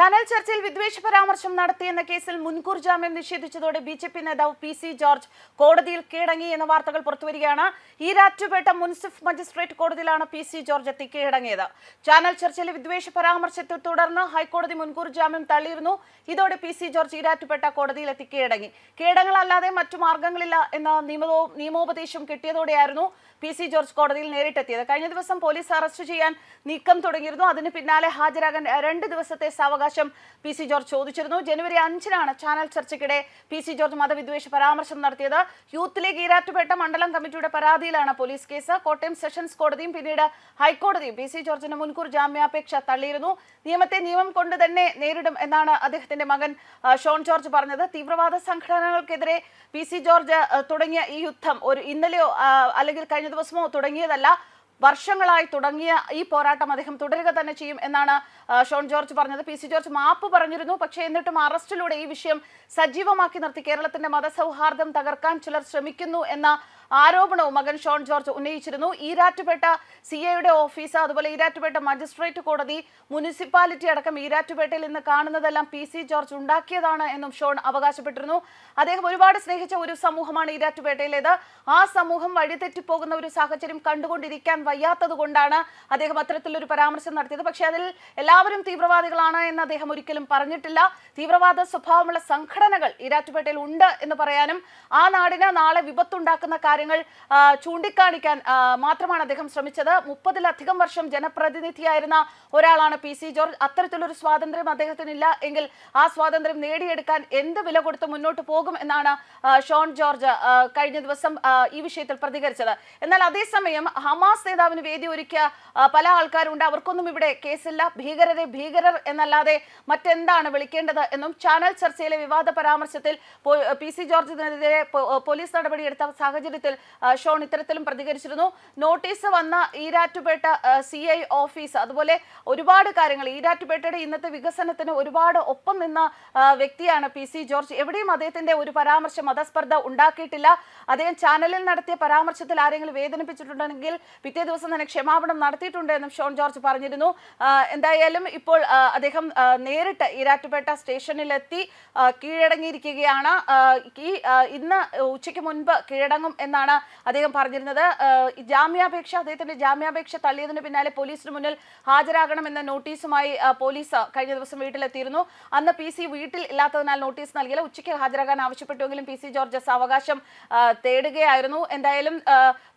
Channel ചർച്ചയിൽ വിദ്വേഷ പരാമർശം നടത്തിയെന്ന കേസിൽ മുൻകൂർ ജാമ്യം നിഷേധിച്ചതോടെ ബി ജെ പി നേതാവ് പി സി ജോർജ് കോടതിയിൽ കീഴടങ്ങി എന്ന വാർത്തകൾ പുറത്തുവരികയാണ്. ഈരാറ്റുപേട്ട മുൻസിഫ് മജിസ്ട്രേറ്റ് കോടതിയിലാണ് പി സി ജോർജ് എത്തി കീഴടങ്ങിയത്. ചാനൽ ചർച്ചയിലെ വിദ്വേഷ പരാമർശത്തെ തുടർന്ന് ഹൈക്കോടതി മുൻകൂർ ജാമ്യം തള്ളിയിരുന്നു. ഇതോടെ പി സി ജോർജ് ഈരാറ്റുപേട്ട കോടതിയിൽ എത്തി കീഴടങ്ങി. കീഴടങ്ങളല്ലാതെ മറ്റു മാർഗങ്ങളില്ല എന്ന നിയമവും നിയമോപദേശം കിട്ടിയതോടെയായിരുന്നു പി സി ജോർജ് കോടതിയിൽ നേരിട്ടെത്തിയത്. കഴിഞ്ഞ ദിവസം പോലീസ് അറസ്റ്റ് ചെയ്യാൻ നീക്കം തുടങ്ങിയിരുന്നു. അതിന് പിന്നാലെ ഹാജരാകാൻ രണ്ട് ദിവസത്തെ സാവകാശം പി സി ജോർജ് ചോദിച്ചിരുന്നു. ജനുവരി അഞ്ചിനാണ് ചാനൽ ചർച്ചയ്ക്കിടെ പി സി ജോർജ് മതവിദ്വേഷ പരാമർശം നടത്തിയത്. യൂത്ത് ലീഗ് ഈരാറ്റുപേട്ട മണ്ഡലം കമ്മിറ്റിയുടെ പരാതിയിലാണ് പോലീസ് കേസ്. കോട്ടയം സെഷൻസ് കോടതിയും പിന്നീട് ഹൈക്കോടതിയും പി സി ജോർജിന് മുൻകൂർ ജാമ്യാപേക്ഷ തള്ളിയിരുന്നു. നിയമത്തെ നിയമം കൊണ്ട് തന്നെ നേരിടും എന്നാണ് അദ്ദേഹത്തിന്റെ മകൻ ഷോൺ ജോർജ് പറഞ്ഞത്. തീവ്രവാദ സംഘടനകൾക്കെതിരെ പി സി ജോർജ് തുടങ്ങിയ ഈ യുദ്ധം ഒരു ഇന്നലെയോ അല്ലെങ്കിൽ കഴിഞ്ഞ ദിവസമോ തുടങ്ങിയതല്ല. വർഷങ്ങളായി തുടങ്ങിയ ഈ പോരാട്ടം അദ്ദേഹം തുടരുക തന്നെ ചെയ്യും എന്നാണ് ഷോൺ ജോർജ് പറഞ്ഞത്. പി സി ജോർജ് മാപ്പ് പറഞ്ഞിരുന്നു. പക്ഷേ എന്നിട്ടും അറസ്റ്റിലൂടെ ഈ വിഷയം സജീവമാക്കി നിർത്തി. കേരളത്തിന്റെ മതസൗഹാർദ്ദം തകർക്കാൻ ചിലർ ശ്രമിക്കുന്നു എന്ന ആരോപണവും മകൻ ഷോൺ ജോർജ് ഉന്നയിച്ചിരുന്നു. ഈരാറ്റുപേട്ട സി എയുടെ ഓഫീസ് അതുപോലെ ഈരാറ്റുപേട്ട മജിസ്ട്രേറ്റ് കോടതി മുനിസിപ്പാലിറ്റി അടക്കം ഈരാറ്റുപേട്ടയിൽ നിന്ന് കാണുന്നതെല്ലാം പി സി ജോർജ് ഉണ്ടാക്കിയതാണ് എന്നും ഷോൺ അവകാശപ്പെട്ടിരുന്നു. അദ്ദേഹം ഒരുപാട് സ്നേഹിച്ച ഒരു സമൂഹമാണ് ഈരാറ്റുപേട്ടയിലേത്. ആ സമൂഹം വഴിതെറ്റിപ്പോകുന്ന ഒരു സാഹചര്യം കണ്ടുകൊണ്ടിരിക്കാൻ വയ്യാത്തത് കൊണ്ടാണ് അദ്ദേഹം അത്തരത്തിലൊരു പരാമർശം നടത്തിയത്. പക്ഷേ അതിൽ എല്ലാവരും തീവ്രവാദികളാണ് എന്ന് അദ്ദേഹം ഒരിക്കലും പറഞ്ഞിട്ടില്ല. തീവ്രവാദ സ്വഭാവമുള്ള സംഘടനകൾ ഈരാറ്റുപേട്ടയിൽ ഉണ്ട് എന്ന് പറയാനും ആ നാടിന് നാളെ വിപത്തുണ്ടാക്കുന്ന കാര്യങ്ങൾ ചൂണ്ടിക്കാണിക്കാൻ മാത്രമാണ് അദ്ദേഹം ശ്രമിച്ചത്. മുപ്പതിലധികം വർഷം ജനപ്രതിനിധിയായിരുന്ന ഒരാളാണ് പി സി ജോർജ്. അത്തരത്തിലൊരു സ്വാതന്ത്ര്യം അദ്ദേഹത്തിനില്ല. എങ്കിൽ ആ സ്വാതന്ത്ര്യം നേടിയെടുക്കാൻ എന്ത് വില കൊടുത്ത് മുന്നോട്ട് പോകും എന്നാണ് ഷോൺ ജോർജ് കഴിഞ്ഞ ദിവസം ഈ വിഷയത്തിൽ പ്രതികരിച്ചത്. എന്നാൽ അതേസമയം ഹമാസ് നേതാവിന് വേദി ഒരുക്കിയ പല ആൾക്കാരുണ്ട്. അവർക്കൊന്നും ഇവിടെ കേസില്ല. ഭീകരരെ ഭീകരർ എന്നല്ലാതെ മറ്റെന്താണ് വിളിക്കേണ്ടത് എന്നും ചാനൽ ചർച്ചയിലെ വിവാദ പരാമർശത്തിൽ പോ- സി ജോർജിനെതിരെ പോലീസ് നടപടിയെടുത്ത സാഹചര്യത്തിൽ ആ, ഷോൺ ഇത്തരത്തിലും പ്രതികരിച്ചിരുന്നു. നോട്ടീസ് വന്ന ഈരാറ്റുപേട്ട സി ഐ ഓഫീസ്. അതുപോലെ ഒരുപാട് കാര്യങ്ങൾ. ഈരാറ്റുപേട്ടയുടെ ഇന്നത്തെ വികസനത്തിന് ഒരുപാട് ഒപ്പം നിന്ന വ്യക്തിയാണ് പി സി ജോർജ്. എവിടെയും അദ്ദേഹത്തിന്റെ ഒരു പരാമർശം മതസ്പർദ്ധ ഉണ്ടാക്കിയിട്ടില്ല. അദ്ദേഹം ചാനലിൽ നടത്തിയ പരാമർശത്തിൽ ആരെങ്കിലും വേദനിപ്പിച്ചിട്ടുണ്ടെങ്കിൽ പിറ്റേ ദിവസം തന്നെ ക്ഷമാപണം നടത്തിയിട്ടുണ്ട് എന്നും ഷോൺ ജോർജ് പറഞ്ഞിരുന്നു. എന്തായാലും ഇപ്പോൾ അദ്ദേഹം നേരിട്ട് ഈരാറ്റുപേട്ട സ്റ്റേഷനിലെത്തി കീഴടങ്ങിയിരിക്കുകയാണ്. ഈ ഇന്ന് ഉച്ചയ്ക്ക് മുൻപ് കീഴടങ്ങും എന്നാണ് അദ്ദേഹം പറഞ്ഞിരുന്നത്. ജാമ്യാപേക്ഷ അദ്ദേഹത്തിന്റെ ജാമ്യാപേക്ഷ തള്ളിയതിന് പിന്നാലെ പോലീസിന് മുന്നിൽ ഹാജരാകണം എന്ന നോട്ടീസുമായി പോലീസ് കഴിഞ്ഞ ദിവസം വീട്ടിലെത്തിയിരുന്നു. അന്ന് പി സി വീട്ടിൽ ഇല്ലാത്തതിനാൽ നോട്ടീസ് നൽകിയില്ല. ഉച്ചയ്ക്ക് ഹാജരാകാൻ ആവശ്യപ്പെട്ടുവെങ്കിലും പി സി ജോർജസ് അവകാശം തേടുകയായിരുന്നു. എന്തായാലും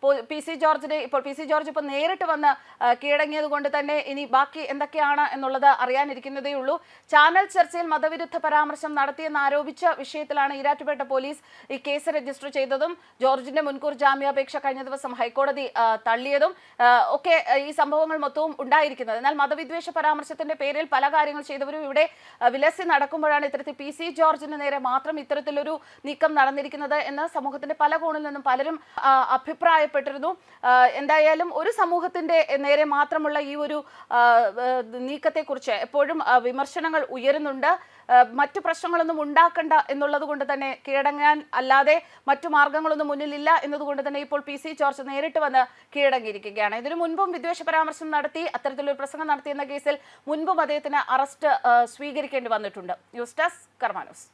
പോ- സി ജോർജിനെ ഇപ്പോൾ പി സി ജോർജ് ഇപ്പോൾ നേരിട്ട് വന്ന് കീഴടങ്ങിയത് കൊണ്ട് തന്നെ ഇനി ബാക്കി എന്തൊക്കെയാണ് എന്നുള്ളത് അറിയാനിരിക്കുന്നതേ ഉള്ളൂ. ചാനൽ ചർച്ചയിൽ മതവിരുദ്ധ പരാമർശം നടത്തിയെന്ന് ആരോപിച്ച വിഷയത്തിലാണ് ഈരാറ്റുപേട്ട പോലീസ് ഈ കേസ് രജിസ്റ്റർ ചെയ്തതും. ജോർജിന്റെ മുൻകൂർ ജാമ്യാപേക്ഷ കഴിഞ്ഞ ദിവസം ഹൈക്കോടതി തള്ളിയതും ഒക്കെ ഈ സംഭവങ്ങൾ മൊത്തവും ഉണ്ടായിരിക്കുന്നത്. എന്നാൽ മതവിദ്വേഷ പരാമർശത്തിന്റെ പേരിൽ പല കാര്യങ്ങൾ ചെയ്തവരും ഇവിടെ വിലസി നടക്കുമ്പോഴാണ് ഇത്തരത്തിൽ പി സി ജോർജിന് നേരെ മാത്രം ഇത്തരത്തിലൊരു നീക്കം നടന്നിരിക്കുന്നത് എന്ന് സമൂഹത്തിന്റെ പല കോണിൽ നിന്നും പലരും അഭിപ്രായപ്പെട്ടിരുന്നു. എന്തായാലും ഒരു സമൂഹത്തിന്റെ നേരെ മാത്രമുള്ള ഈ ഒരു നീക്കത്തെ കുറിച്ച് നീക്കത്തെക്കുറിച്ച് എപ്പോഴും വിമർശനങ്ങൾ ഉയരുന്നുണ്ട്. മറ്റു പ്രശ്നങ്ങളൊന്നും ഉണ്ടാക്കണ്ട എന്നുള്ളത് കൊണ്ട് തന്നെ കീഴടങ്ങാൻ അല്ലാതെ മറ്റു മാർഗങ്ങളൊന്നും മുന്നിലില്ല. എന്നതുകൊണ്ട് തന്നെ ഇപ്പോൾ പി സി ജോർജ് നേരിട്ട് വന്ന് കീഴടങ്ങിയിരിക്കുകയാണ്. ഇതിനു മുൻപും വിദ്വേഷ പരാമർശം നടത്തി അത്തരത്തിലൊരു പ്രസംഗം നടത്തിയെന്ന കേസിൽ മുൻപും അദ്ദേഹത്തിന് അറസ്റ്റ് സ്വീകരിക്കേണ്ടി വന്നിട്ടുണ്ട്. News desk കർമാനോസ്